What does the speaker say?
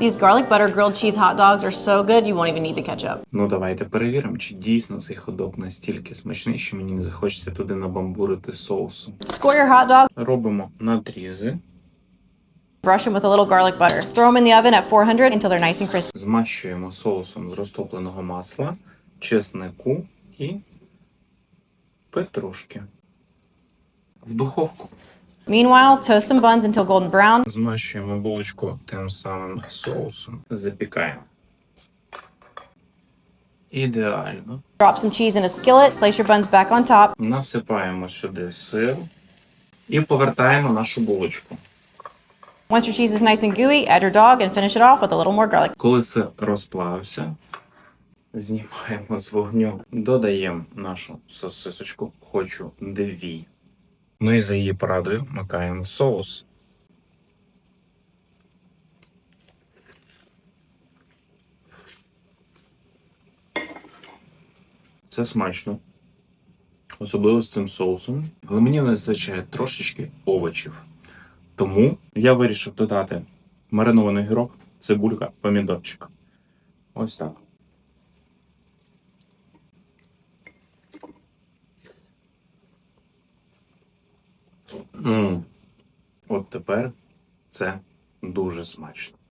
These garlic butter grilled cheese hot dogs are so good you won't even need the ketchup. Ну давайте перевіримо, чи дійсно цей ходок настільки смачний, що мені не захочеться туди набамбурити соусу. Score your hot dog, Робимо надрізи, brush them with a little garlic butter. Throw them in the oven at 400 until they're nice and crispy. змащуємо соусом з розтопленого масла, чеснику і петрушки. В духовку. Meanwhile, toast some buns until golden brown. Змащуємо булочку тим самим соусом. Запікаємо. Ідеально. Drop some cheese in a skillet, place your buns back on top. Насипаємо сюди сир і повертаємо нашу булочку. Once your cheese is nice and gooey, add your dog and finish it off with a little more garlic. Коли сир розплавився, знімаємо з вогню, додаємо нашу сосисочку, хочу дві. Ну і за її порадою макаємо в соус. Це смачно. Особливо з цим соусом. Але мені не вистачає трошечки овочів. Тому я вирішив додати маринований гірок, цибулька, помідорчик. Ось так. От тепер це дуже смачно.